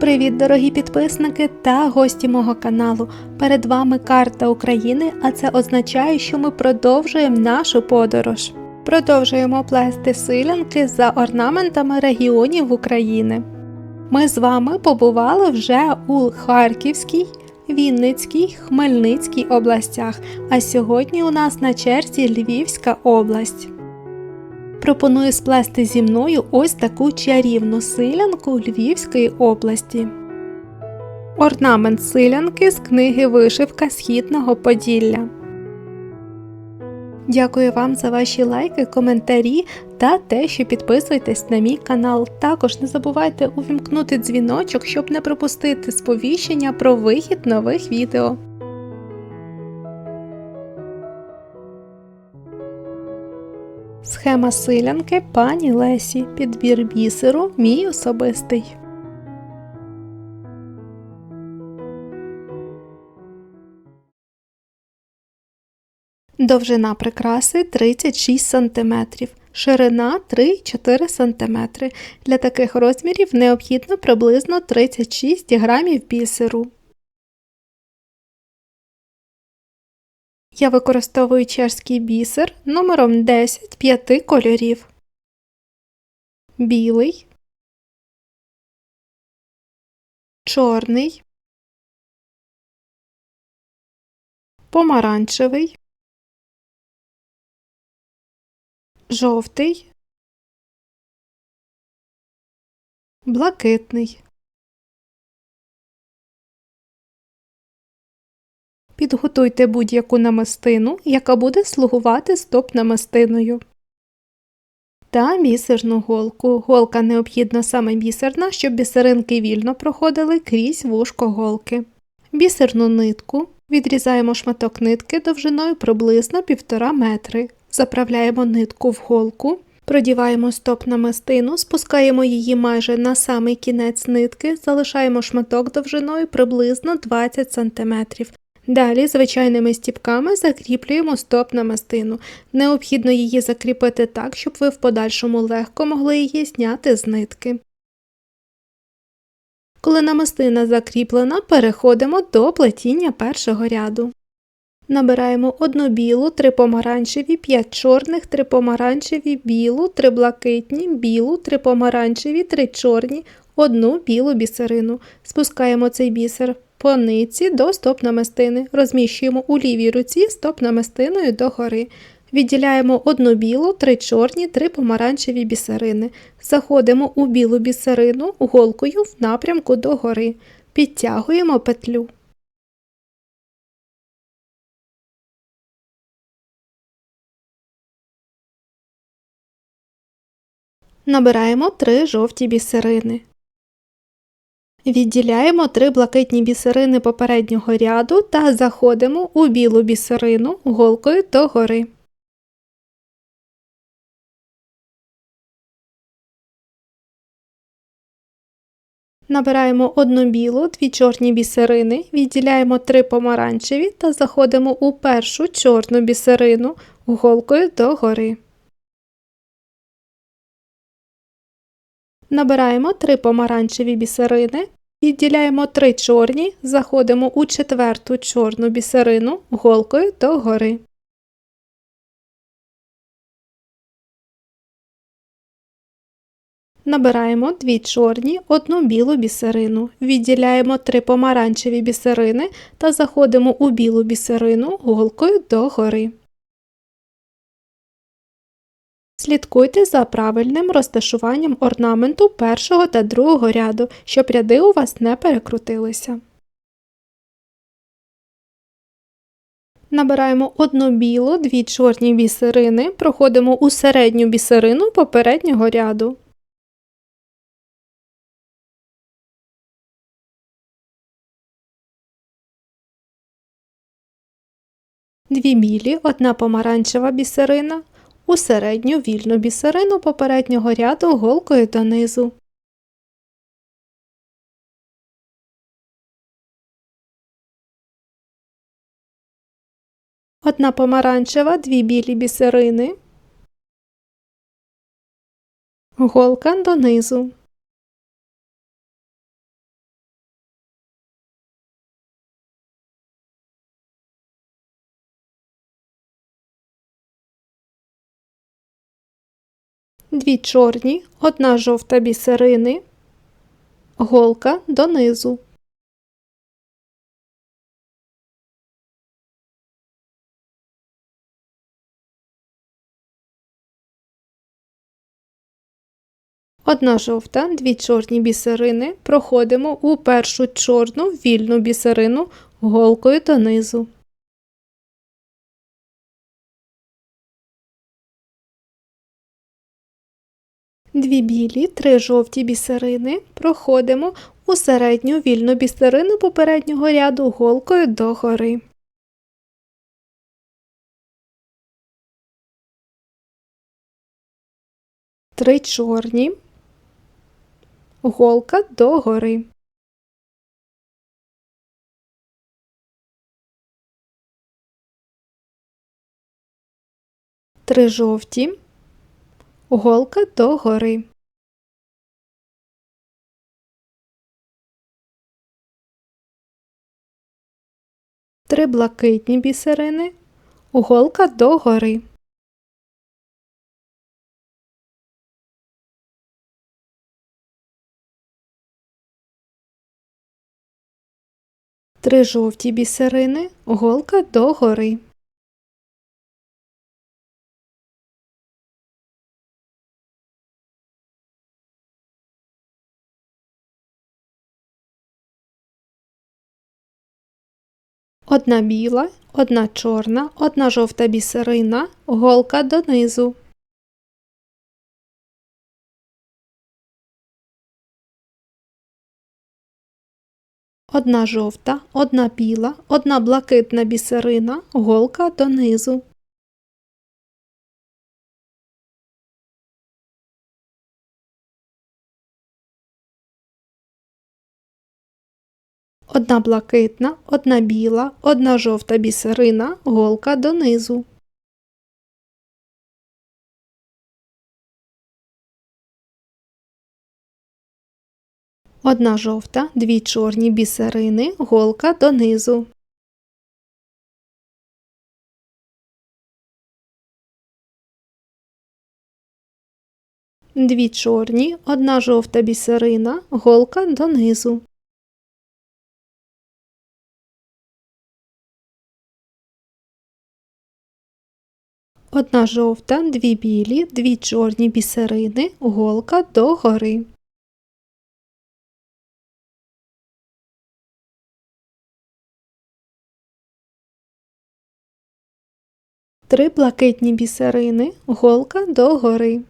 Привіт, дорогі підписники та гості мого каналу. Перед вами карта України, а це означає, що ми продовжуємо нашу подорож. Продовжуємо плести силянки за орнаментами регіонів України. Ми з вами побували вже у Харківській, Вінницькій, Хмельницькій областях, а сьогодні у нас на черзі Львівська область. Пропоную сплести зі мною ось таку чарівну силянку Львівської області. Орнамент силянки з книги Вишивка Східного Поділля. Дякую вам за ваші лайки, коментарі та те, що підписуєтесь на мій канал. Також не забувайте увімкнути дзвіночок, щоб не пропустити сповіщення про вихід нових відео. Схема силянки пані Лесі. Підбір бісеру мій особистий. Довжина прикраси 36 см, ширина 3-4 см. Для таких розмірів необхідно приблизно 36 грамів бісеру. Я використовую чешський бісер номером 10 п'яти кольорів. Білий, чорний, помаранчевий, жовтий, блакитний. Підготуйте будь-яку намистину, яка буде слугувати стоп-намистиною. Та бісерну голку. Голка необхідна саме бісерна, щоб бісеринки вільно проходили крізь вушко голки. Бісерну нитку. Відрізаємо шматок нитки довжиною приблизно 1,5 метри. Заправляємо нитку в голку. Продіваємо стоп намистину, спускаємо її майже на самий кінець нитки, залишаємо шматок довжиною приблизно 20 см. Далі звичайними стіпками закріплюємо стоп намистину. Необхідно її закріпити так, щоб ви в подальшому легко могли її зняти з нитки. Коли намистина закріплена, переходимо до плетіння першого ряду. Набираємо одну білу, три помаранчеві, 5 чорних, три помаранчеві, білу, три блакитні, білу, три помаранчеві, три чорні, одну білу бісерину. Спускаємо цей бісер по ниці до стоп-намистини. Розміщуємо у лівій руці стоп-намистиною догори. Відділяємо одну білу, три чорні, три помаранчеві бісерини. Заходимо у білу бісерину голкою в напрямку догори. Підтягуємо петлю. Набираємо три жовті бісерини. Відділяємо три блакитні бісерини попереднього ряду та заходимо у білу бісерину голкою догори. Набираємо одну білу, дві чорні бісерини, відділяємо три помаранчеві та заходимо у першу чорну бісерину голкою догори. Набираємо три помаранчеві бісерини, відділяємо три чорні, заходимо у четверту чорну бісерину голкою догори. Набираємо дві чорні, одну білу бісерину, відділяємо три помаранчеві бісерини та заходимо у білу бісерину голкою догори. Слідкуйте за правильним розташуванням орнаменту першого та другого ряду, щоб ряди у вас не перекрутилися. Набираємо одну білу, дві чорні бісерини, проходимо у середню бісерину попереднього ряду. Дві білі, одна помаранчева бісерина, у середню вільну бісерину попереднього ряду голкою донизу. Одна помаранчева, дві білі бісерини, голка донизу. Дві чорні, одна жовта бісерини, голка донизу. Одна жовта, дві чорні бісерини. Проходимо у першу чорну вільну бісерину голкою донизу. Дві білі, три жовті бісерини. Проходимо у середню вільну бісерину попереднього ряду голкою догори. Три чорні, голка догори. Три жовті, голка догори. Три блакитні бісерини, голка догори. Три жовті бісерини, голка догори. Одна біла, одна чорна, одна жовта бісерина, голка донизу. Одна жовта, одна біла, одна блакитна бісерина, голка донизу. Одна блакитна, одна біла, одна жовта бісерина, голка донизу. Одна жовта, дві чорні бісерини, голка донизу. Дві чорні, одна жовта бісерина, голка донизу. Одна жовта, дві білі, дві чорні бісерини, голка до гори. Три блакитні бісерини, голка до гори.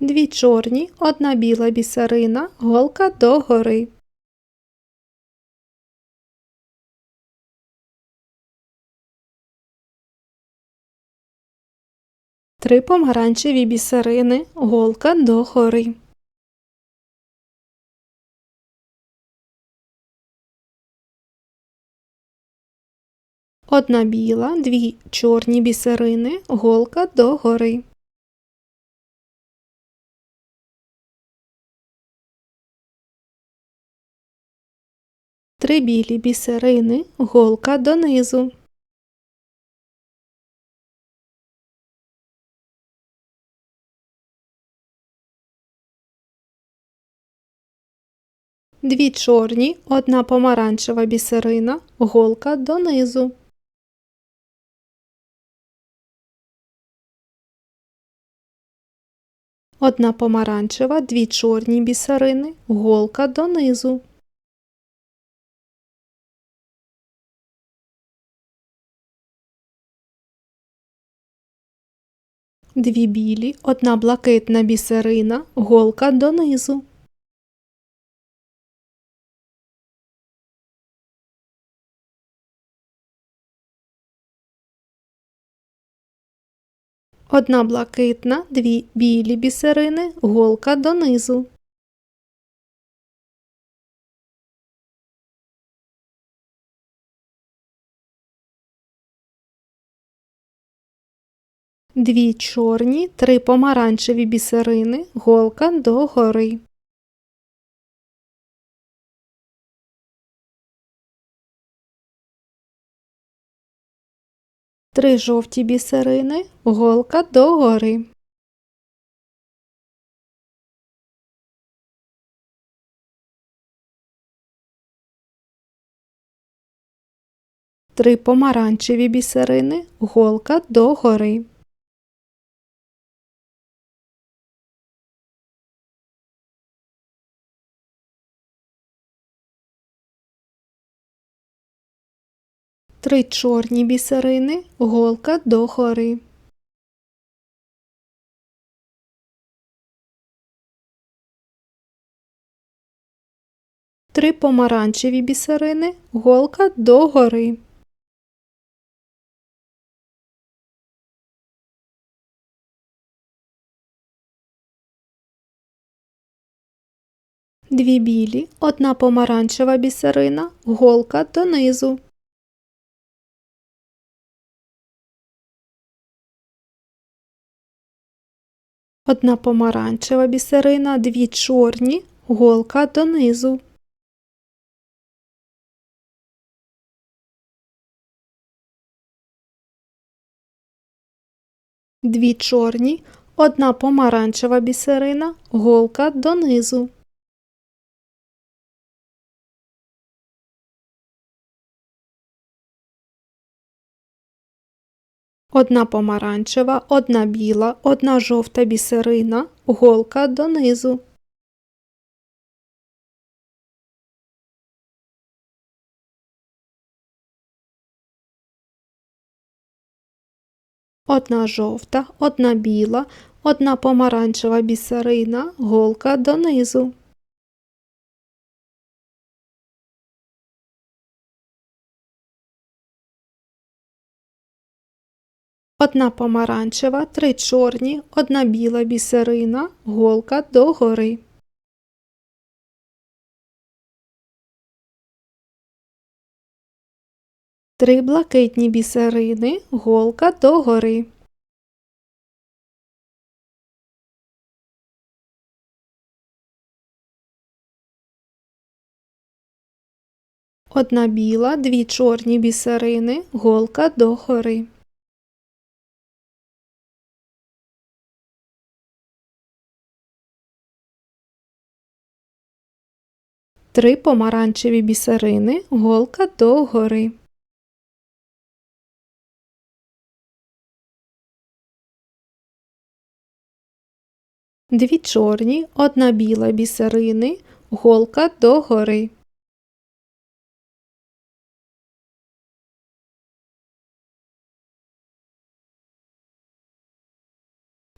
Дві чорні, одна біла бісерина, голка до гори. Три помаранчеві бісерини, голка до гори. Одна біла, дві чорні бісерини, голка до гори. Три білі бісерини, голка донизу. Дві чорні, одна помаранчева бісерина, голка донизу. Одна помаранчева, дві чорні бісерини, голка донизу. Дві білі, одна блакитна бісерина, голка донизу. Одна блакитна, дві білі бісерини, голка донизу. Дві чорні, три помаранчеві бісерини, голка догори. Три жовті бісерини, голка догори. Три помаранчеві бісерини, голка догори. Три чорні бісерини, голка догори. Три помаранчеві бісерини, голка догори. Дві білі, одна помаранчева бісерина, голка донизу. Одна помаранчева бісерина, дві чорні, голка донизу. Дві чорні, одна помаранчева бісерина, голка донизу. Одна помаранчева, одна біла, одна жовта бісерина, голка донизу. Одна жовта, одна біла, одна помаранчева бісерина, голка донизу. Одна помаранчева, три чорні, одна біла бісерина, голка догори. Три блакитні бісерини, голка догори. Одна біла, дві чорні бісерини, голка догори. Три помаранчеві бісерини, голка догори. Дві чорні, одна біла бісерини, голка догори.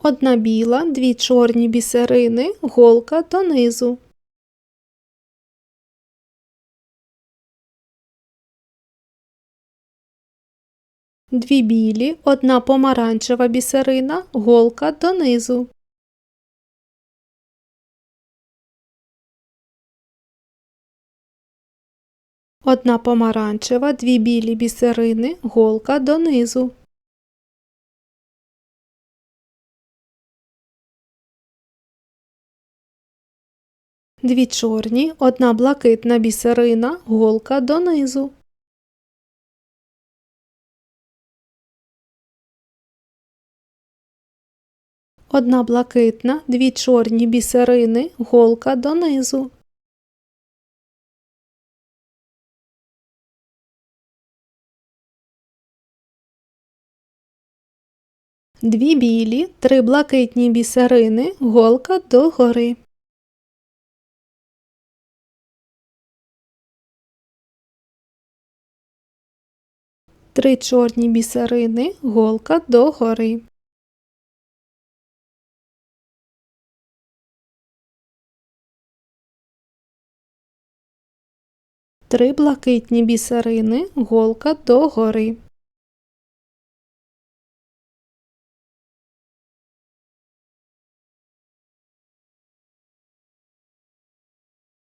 Одна біла, дві чорні бісерини, голка донизу. Дві білі, одна помаранчева бісерина, голка донизу. Одна помаранчева, дві білі бісерини, голка донизу. Дві чорні, одна блакитна бісерина, голка донизу. Одна блакитна, дві чорні бісерини, голка донизу. Дві білі, три блакитні бісерини, голка догори. Три чорні бісерини, голка догори. Три блакитні бісерини, голка догори.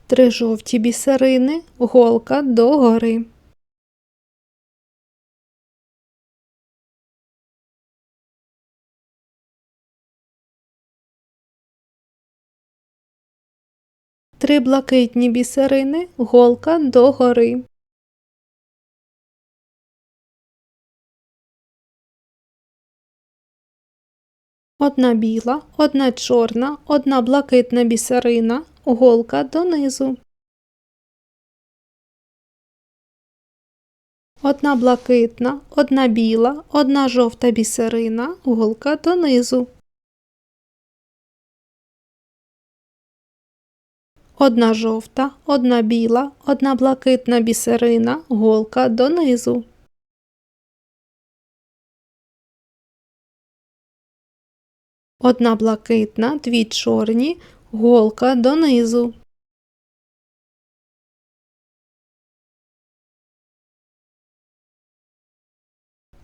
Три жовті бісерини, голка догори. три блакитні бісерини, голка догори. Одна біла, одна чорна, одна блакитна бісерина, голка донизу. Одна блакитна, одна біла, одна жовта бісерина, голка донизу. Одна жовта, одна біла, одна блакитна бісерина, голка донизу. Одна блакитна, дві чорні, голка донизу.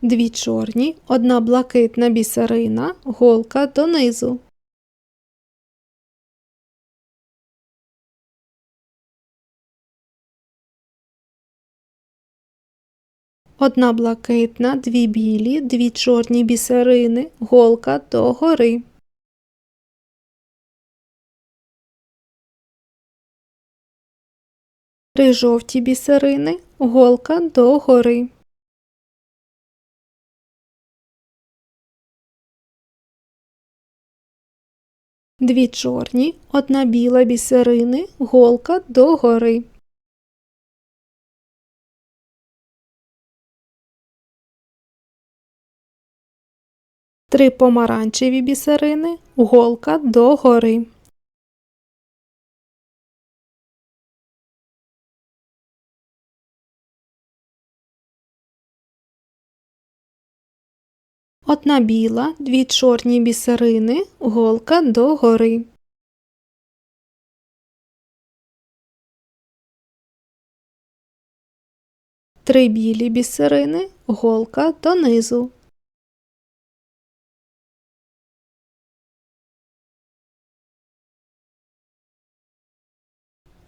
Дві чорні, одна блакитна бісерина, голка донизу. Одна блакитна, дві білі, дві чорні бісерини, голка до гори. Три жовті бісерини, голка до гори. Дві чорні, одна біла бісерини, голка до гори. Три помаранчеві бісерини, голка до гори. Одна біла, дві чорні бісерини, голка до гори. Три білі бісерини, голка донизу.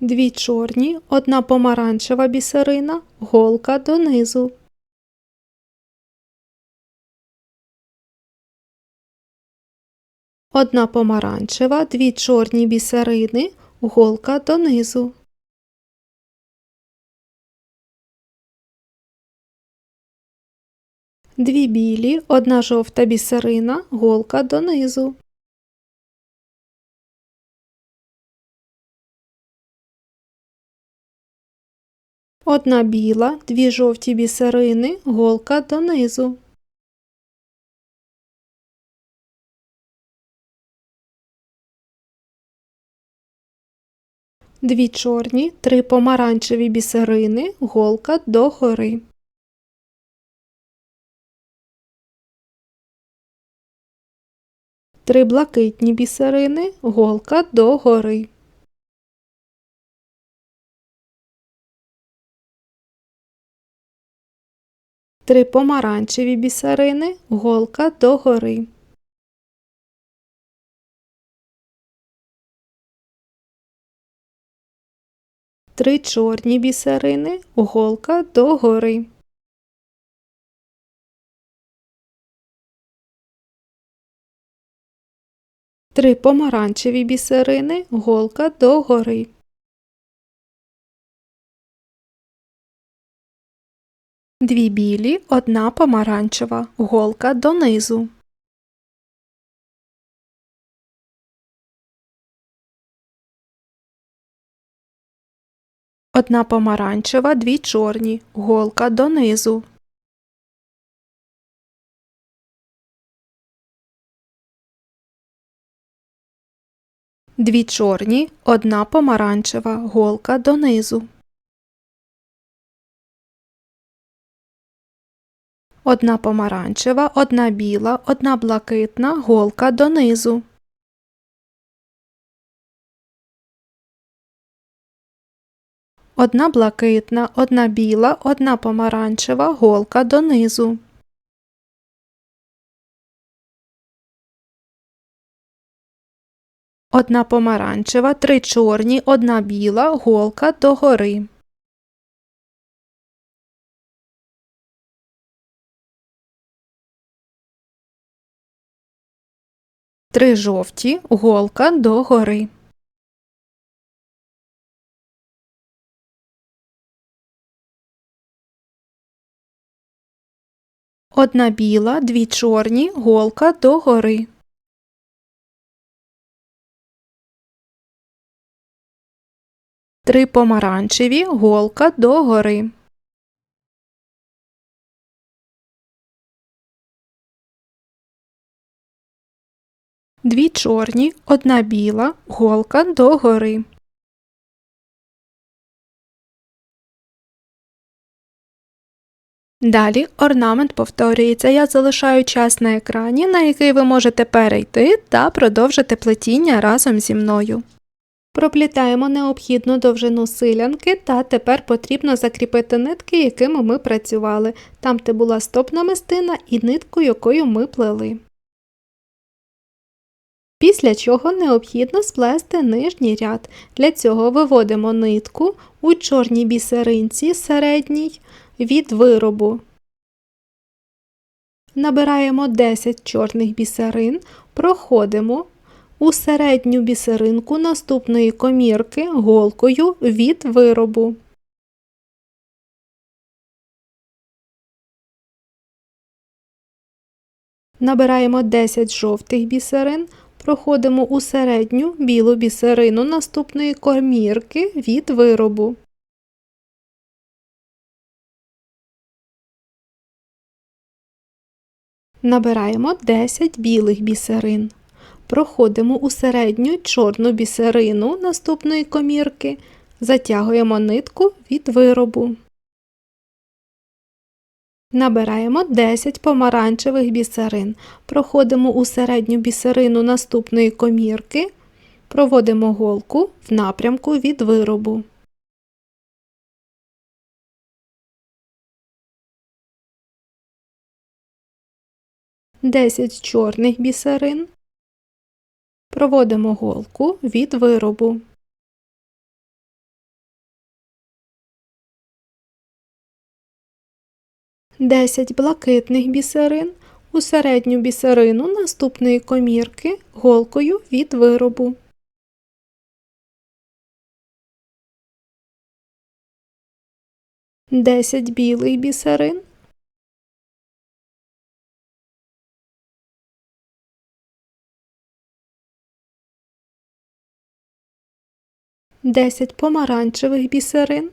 Дві чорні, одна помаранчева бісерина, голка донизу. Одна помаранчева, дві чорні бісерини, голка донизу. Дві білі, одна жовта бісерина, голка донизу. Одна біла, дві жовті бісерини, голка донизу. Дві чорні, три помаранчеві бісерини, голка догори. Три блакитні бісерини, голка догори. Три помаранчеві бісерини, голка догори. Три чорні бісерини, голка догори. Три помаранчеві бісерини, голка догори. Дві білі, одна помаранчева, голка донизу. Одна помаранчева, дві чорні, голка донизу. Дві чорні, одна помаранчева, голка донизу. Одна помаранчева, одна біла, одна блакитна, голка донизу. Одна блакитна, одна біла, одна помаранчева, голка донизу. Одна помаранчева, три чорні, одна біла, голка догори. Три жовті голка до гори. Одна біла, дві чорні голка до гори. Три помаранчеві голка до гори. Дві чорні, одна біла, голка догори. Далі орнамент повторюється. Я залишаю час на екрані, на який ви можете перейти та продовжити плетіння разом зі мною. Проплітаємо необхідну довжину силянки та тепер потрібно закріпити нитки, якими ми працювали, там де була стопна мистина і нитку, якою ми плели. Після чого необхідно сплести нижній ряд. Для цього виводимо нитку у чорній бісеринці середній від виробу. Набираємо 10 чорних бісерин, проходимо у середню бісеринку наступної комірки голкою від виробу. Набираємо 10 жовтих бісерин, проходимо у середню білу бісерину наступної комірки від виробу. Набираємо 10 білих бісерин. Проходимо у середню чорну бісерину наступної комірки, затягуємо нитку від виробу. Набираємо 10 помаранчевих бісерин. Проходимо у середню бісерину наступної комірки, проводимо голку в напрямку від виробу. 10 чорних бісерин. Проводимо голку від виробу. Десять блакитних бісерин у середню бісерину наступної комірки голкою від виробу. Десять білих бісерин 10 помаранчевих бісерин,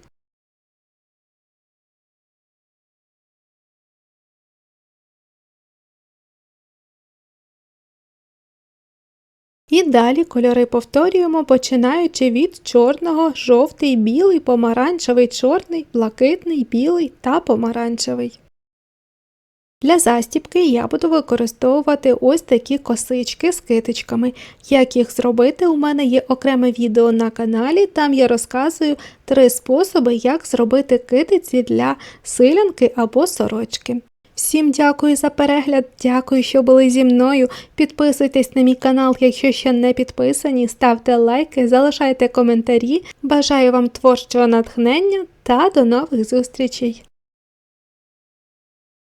І далі кольори повторюємо, починаючи від чорного, жовтий, білий, помаранчевий, чорний, блакитний, білий та помаранчевий. Для застіпки я буду використовувати ось такі косички з китичками. Як їх зробити, у мене є окреме відео на каналі, там я розказую три способи, як зробити китиці для силянки або сорочки. Всім дякую за перегляд, дякую, що були зі мною. Підписуйтесь на мій канал, якщо ще не підписані, ставте лайки, залишайте коментарі. Бажаю вам творчого натхнення та до нових зустрічей!